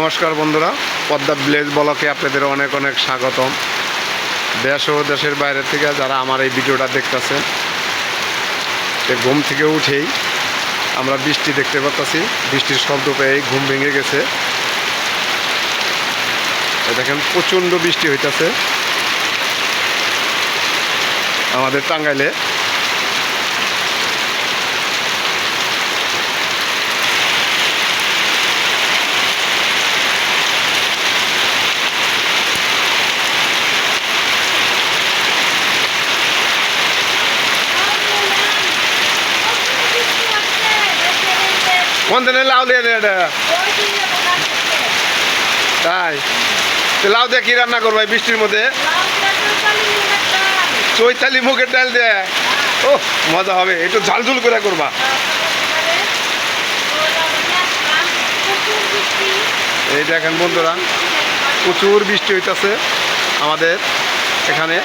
নমস্কার বন্ধুরা, পদ্মা ভিলেজ ব্লকে আপনাদের অনেক অনেক স্বাগতম। দেশ ও দেশের বাইরে থেকে যারা আমার এই ভিডিওটা দেখতেছেন ঘুম থেকে উঠেই আমরা বৃষ্টি দেখতে পাচ্ছি বৃষ্টির শব্দ পেয়েই ঘুম ভেঙে গেছে। দেখেন প্রচণ্ড বৃষ্টি হইতাছে। আমাদের টাঙ্গাইলে কোন দিনে লাউ দিয়ে তাই লাউ দিয়ে কি রান্না করব বৃষ্টির মধ্যে চৈতালি মুগের ডাল দিয়ে ও মজা হবে একটু ঝালঝুল করে করবা এই দেখেন বন্ধুরা প্রচুর বৃষ্টি হইতেছে আমাদের এখানে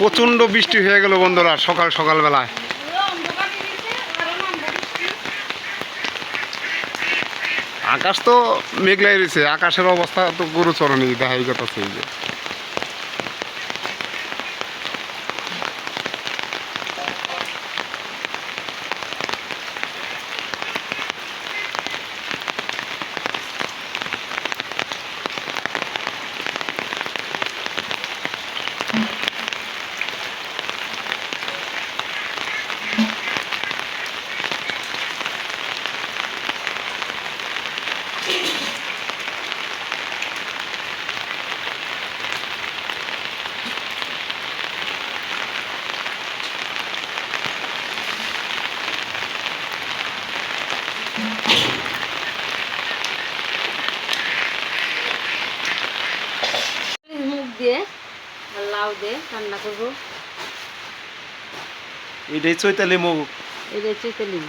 প্রচণ্ড বৃষ্টি হয়ে গেল বন্ধুরা সকাল সকালবেলায়। আকাশ তো মেঘলাই রয়েছে, আকাশের অবস্থা তো গুরুচরণী, দেখাই কথা সেই যে মুখ দিয়ে আর লাউ দিয়ে রান্না করব। এটাই চৈতালি মুগ? এটাই চৈতালি। তেলিম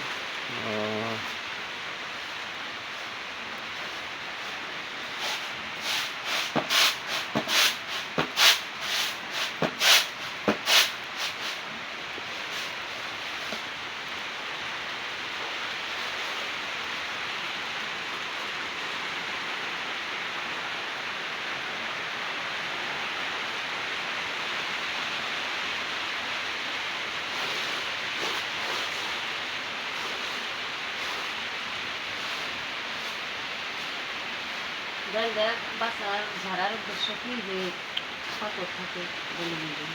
দেখ বাসার ভাড়ার উদ্দেশ্য কি যে কত থাকে বলে নিবে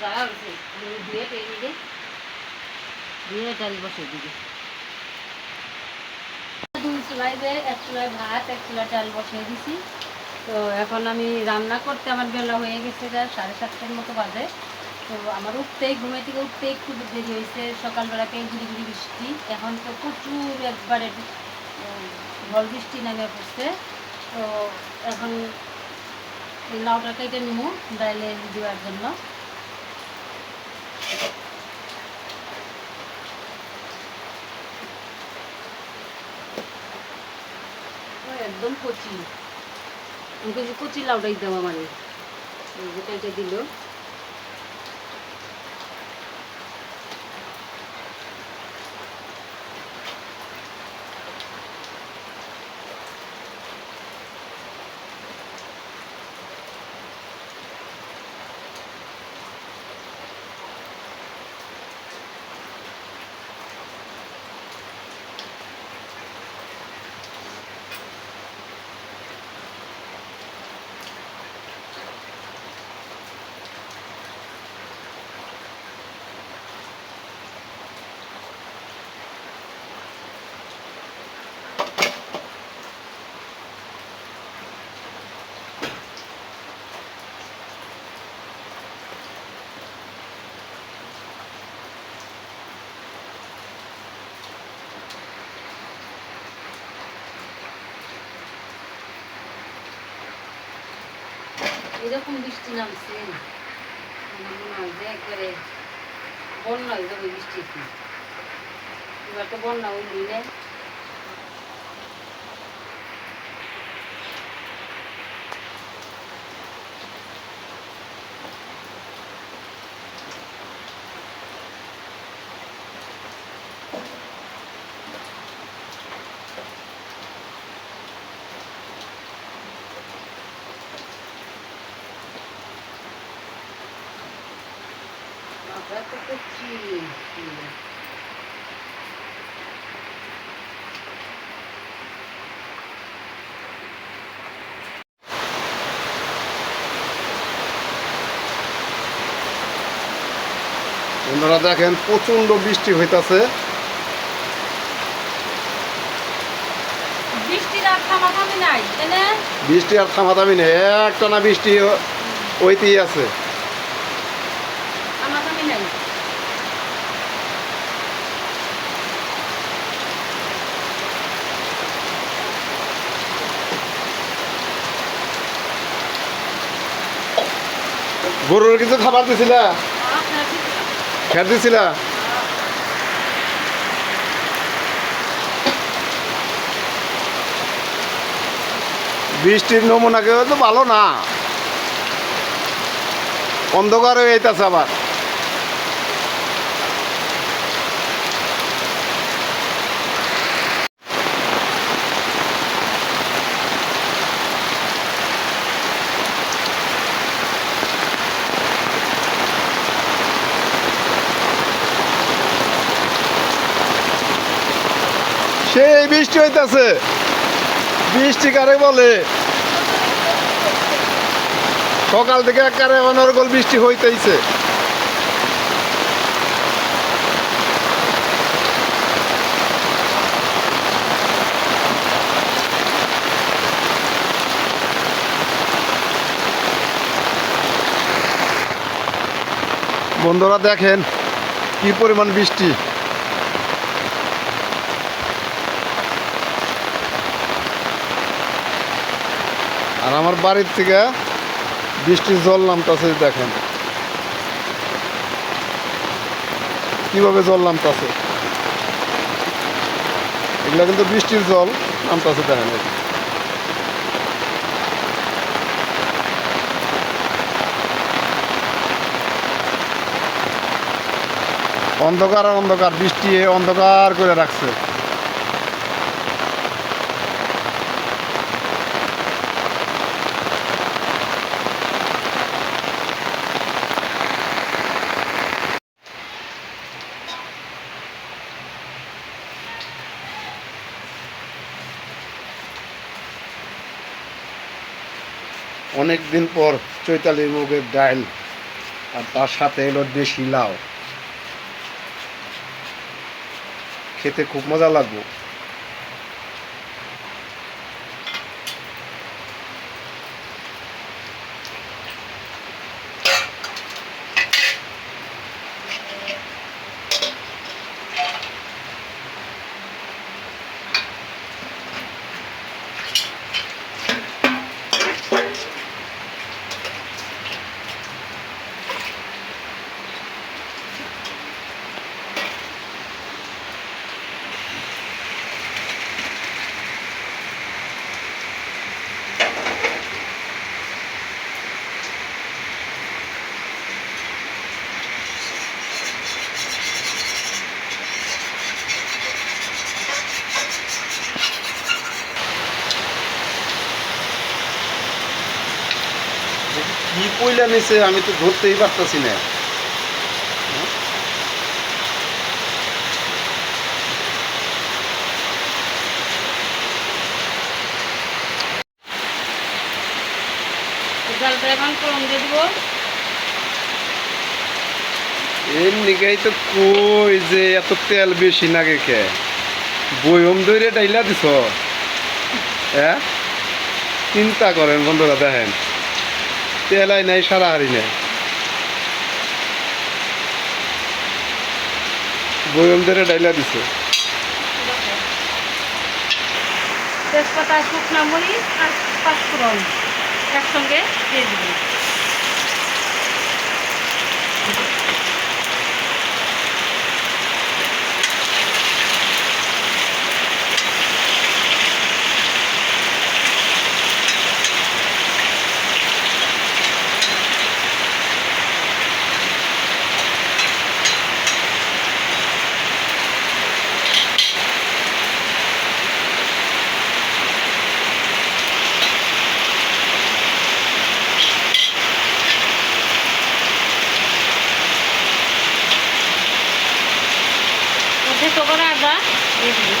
যারা হয়েছে ধুয়ে পেয়ে দিবে ধুয়ে ডাল বসে দিবে। ভাত বসিয়ে তো এখন আমি রান্না করতে আমার বেলা হয়ে গেছে যা, সাড়ে সাতটার মতো বাজে। তো আমার উঠতেই ঘুমে থেকে উঠতে একটু দেরি হয়েছে। সকালবেলাকে গুড়ি গুড়ি বৃষ্টি। এখন তো প্রচুর একবারে ঝড় বৃষ্টি নামে পড়ছে। তো এখন লাউটা কেটে নিব ডাইলে দেওয়ার জন্য। একদম কচি। আমি যে কচি লাউটাই দাম মানে। এটা দিল। এরকম বৃষ্টি নামছে। একবারে বন্যা হয়ে যাবে বৃষ্টি এবার তো বন্যা হইলি না। আমরা তো করছি বন্ধুরা দেখেন প্রচণ্ড বৃষ্টি হইতাছে। বৃষ্টি আর থামাথামি নেই একটানা বৃষ্টি হইতেই আছে থামাথামি নাই গরুর কিছু খাবার দিছিলা? আপনারা দিছিলা? বৃষ্টির নমুনা কেউ তো ভালো না। অন্ধকার হয়ে যাইতেছে আবার। সেই বৃষ্টি হইতাছে। বৃষ্টি কারে বলে? সকাল থেকে একারে অনর্গল বৃষ্টি হইতেইছে। বন্ধুরা দেখেন কি পরিমাণ বৃষ্টি। আর আমার বাড়ির থেকে বৃষ্টির জল নামতাছে দেখেন। কীভাবে জল নামতাছে? এগুলো কিন্তু বৃষ্টির জল নামতাছে, দেখেন। অন্ধকার আর অন্ধকার, বৃষ্টি অন্ধকার করে রাখছে। অনেক দিন পর চৈতালি মুগের ডাইল আর তার সাথে এলো দেশি লাউ। খেতে খুব মজা লাগবে। কি কইলা নিছে আমি তো ধরতেই পারতাছি না। তো কই যে এত তেল বেশি নাগে কে? বয়ম ধরে ডাইলা দিছ। হ্যাঁ? চিন্তা করেন বন্ধুরা দেখেন। তেলাই নাই, সারা হারি নাই। বয়ম ধরে ডাইলা দিছে। তেজপাতা, শুকনা মরিচ আর পাঁচফোড়ন একসঙ্গে দিয়ে দিব থেতো করা আদা দিয়ে দিবি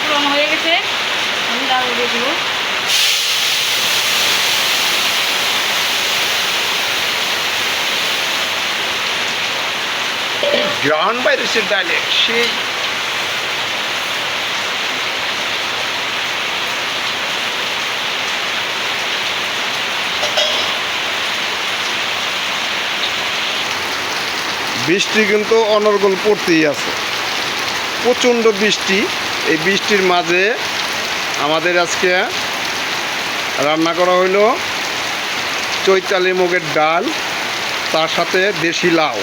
পুরন হয়ে গেছে আমি ডাল দিয়ে দেবো গ্রাউন বাইরেছে ডালে সেই বৃষ্টি কিন্তু অনর্গল পড়তেই আছে। প্রচণ্ড বৃষ্টি, এই বৃষ্টির মাঝে আমাদের আজকে রান্না করা হইল চৈতালি মুগের ডাল, তার সাথে দেশি লাউ।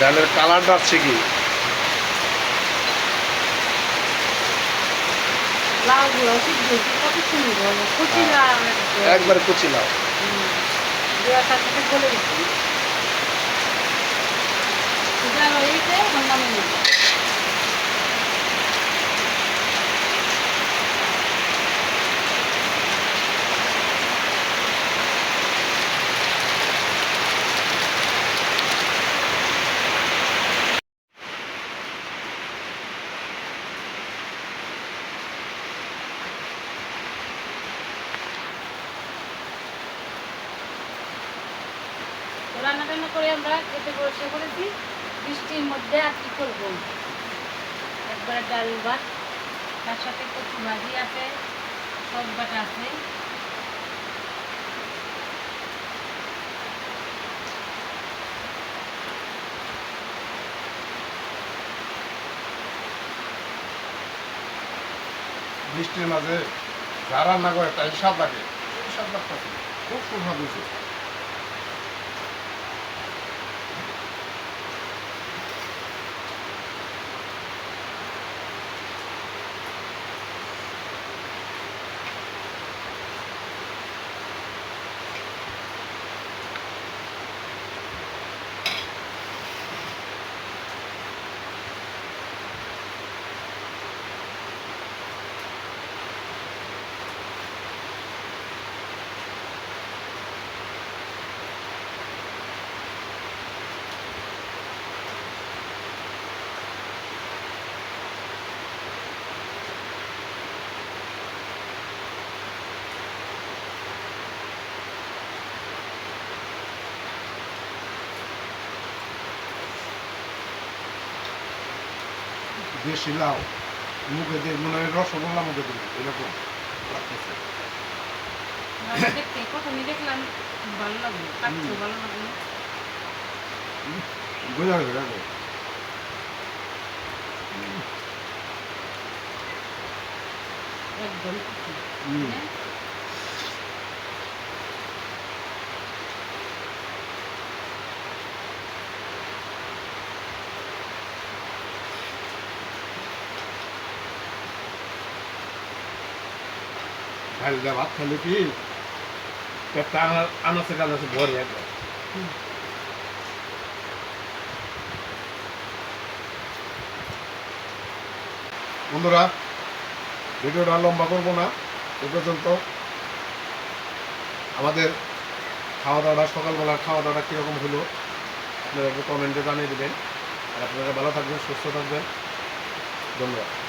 ডালের কালারটা আছে কি? লাউগুলো কুচি হচ্ছে কত সুন্দর কচি লাউ একদম। একবারে কুচি লাউ হুম। দেওয়ার সাথে সাথে গলে গেছে এটা হয়ে গেছে এখন নামিয়ে নেব। তো রান্না টান্না করে আমরা খেতে বসে পড়েছি বৃষ্টির মধ্যে আর কি করব? একবারে ডাল ভাত, তার সাথে কচু ভাজি আছে সব বাটা আছে। বৃষ্টির মাঝে যা রান্না করে তাই স্বাদ লাগে। স্বাদ লাগতেছে। খুব হয়েছে। দেশি লাউ মুখে দিয়ে মনে হয় রসগোল্লা মুখে দিল এরকম লাগতেছে। বোঝা গেছে দেখো একদম হ্যাঁ? ভাত খেলে কি? পেটটা আনা আনাচে ভরে একবার বন্ধুরা, ভিডিওটা লম্বা করব না, এ পর্যন্ত। আমাদের খাওয়া দাওয়াটা সকালবেলার খাওয়া দাওয়াটা কীরকম হলো, আপনারা একটু কমেন্টে জানিয়ে দেবেন। আর আপনারা ভালো থাকবেন, সুস্থ থাকবেন। ধন্যবাদ।